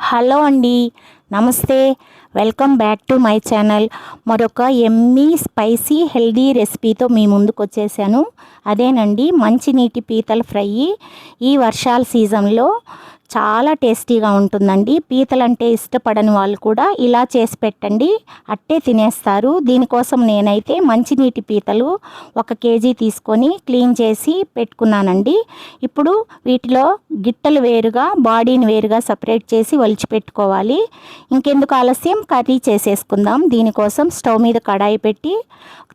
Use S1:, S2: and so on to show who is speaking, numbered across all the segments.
S1: Hello అండి. నమస్తే. Welcome back to my channel. మరొక ఎమ్మీ స్పైసీ హెల్దీ రెసిపీతో మీ ముందుకు వచ్చేసాను. అదేనండి మంచినీటి పీతల ఫ్రై ఈ వర్షాల సీజన్లో చాలా టేస్టీగా ఉంటుందండి. పీతలంటే ఇష్టపడని వాళ్ళు కూడా ఇలా చేసి పెట్టండి. అట్టే తినేస్తారు. దీనికోసం నేనైతే మంచినీటి పీతలు ఒక కేజీ తీసుకొని క్లీన్ చేసి పెట్టుకున్నానండి. ఇప్పుడు వీటిలో గిట్టలు వేరుగా బాడీని వేరుగా సపరేట్ చేసి ఒలిచి పెట్టుకోవాలి. ఇంకెందుకు ఆలస్యం? కర్రీ చేసేసుకుందాం. దీనికోసం స్టవ్ మీద కడాయి పెట్టి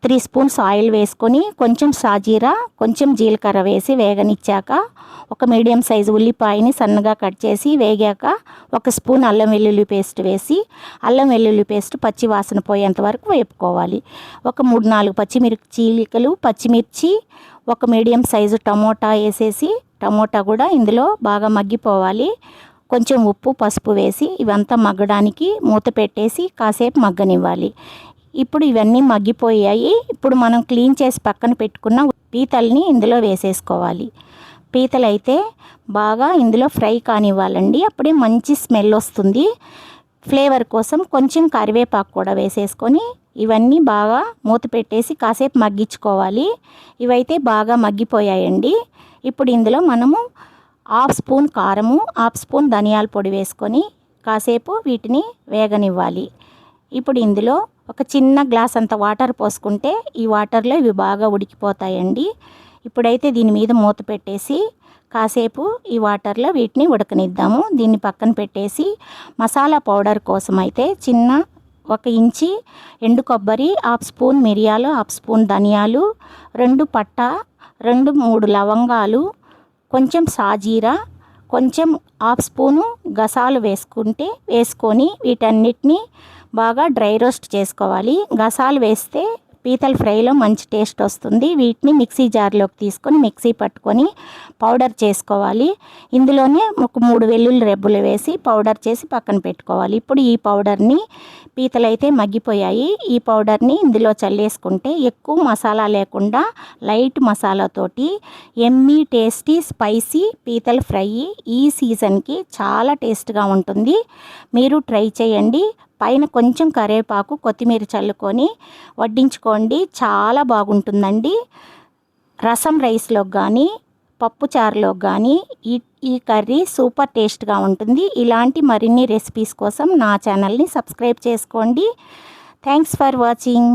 S1: త్రీ స్పూన్స్ ఆయిల్ వేసుకొని కొంచెం సాజీరా కొంచెం జీలకర్ర వేసి వేగనిచ్చాక ఒక మీడియం సైజు ఉల్లిపాయని సన్నగా కట్ చేసి వేగాక ఒక స్పూన్ అల్లం వెల్లుల్లి పేస్ట్ వేసి అల్లం వెల్లుల్లి పేస్ట్ పచ్చి వాసన పోయేంత వరకు వేపుకోవాలి. ఒక మూడు నాలుగు పచ్చిమిర్చి చీలికలు పచ్చిమిర్చి ఒక మీడియం సైజు టమోటా వేసేసి టమోటా కూడా ఇందులో బాగా మగ్గిపోవాలి. కొంచెం ఉప్పు పసుపు వేసి ఇవంతా మగ్గడానికి మూత పెట్టేసి కాసేపు మగ్గనివ్వాలి. ఇప్పుడు ఇవన్నీ మగ్గిపోయాయి. ఇప్పుడు మనం క్లీన్ చేసి పక్కన పెట్టుకున్న పీతల్ని ఇందులో వేసేసుకోవాలి. పీతలు అయితే బాగా ఇందులో ఫ్రై కానివ్వాలండి. అప్పుడే మంచి స్మెల్ వస్తుంది. ఫ్లేవర్ కోసం కొంచెం కరివేపాకు కూడా వేసేసుకొని ఇవన్నీ బాగా మూత పెట్టేసి కాసేపు మగ్గించుకోవాలి. ఇవైతే బాగా మగ్గిపోయాయండి. ఇప్పుడు ఇందులో మనము హాఫ్ స్పూన్ కారము హాఫ్ స్పూన్ ధనియాల పొడి వేసుకొని కాసేపు వీటిని వేగనివ్వాలి. ఇప్పుడు ఇందులో ఒక చిన్న గ్లాస్ అంత వాటర్ పోసుకుంటే ఈ వాటర్లో ఇవి బాగా ఉడికిపోతాయండి. ఇప్పుడైతే దీని మీద మూత పెట్టేసి కాసేపు ఈ వాటర్లో వీటిని ఉడకనిద్దాము. దీన్ని పక్కన పెట్టేసి మసాలా పౌడర్ కోసం అయితే చిన్న ఒక ఇంచి ఎండు కొబ్బరి హాఫ్ స్పూన్ మిరియాలు హాఫ్ స్పూన్ ధనియాలు రెండు పట్ట రెండు మూడు లవంగాలు కొంచెం సాజీరా కొంచెం హాఫ్ స్పూను గసాలు వేసుకుంటే వేసుకొని వీటన్నిటిని బాగా డ్రై రోస్ట్ చేసుకోవాలి. గసాలు వేస్తే పీతల ఫ్రైలో మంచి టేస్ట్ వస్తుంది. వీటిని మిక్సీ జార్లోకి తీసుకొని మిక్సీ పట్టుకొని పౌడర్ చేసుకోవాలి. ఇందులోనే ఒక మూడు వెల్లుల్లి రెబ్బలు వేసి పౌడర్ చేసి పక్కన పెట్టుకోవాలి. ఇప్పుడు ఈ పౌడర్ని పీతలైతే మగ్గిపోయాయి. ఈ పౌడర్ని ఇందులో చల్లేసుకుంటే ఎక్కువ మసాలా లేకుండా లైట్ మసాలాతోటి ఎమ్మీ టేస్టీ స్పైసీ పీతల ఫ్రై ఈ సీజన్కి చాలా టేస్ట్గా ఉంటుంది. మీరు ట్రై చేయండి. పైన కొంచెం కరివేపాకు కొత్తిమీర చల్లుకొని వడ్డించుకోండి. చాలా బాగుంటుందండి. రసం రైస్లో కానీ పప్పు చారులో కానీ ఈ ఈ కర్రీ సూపర్ టేస్ట్గా ఉంటుంది. ఇలాంటి మరిన్ని రెసిపీస్ కోసం నా ఛానల్ని సబ్స్క్రైబ్ చేసుకోండి. Thanks for watching.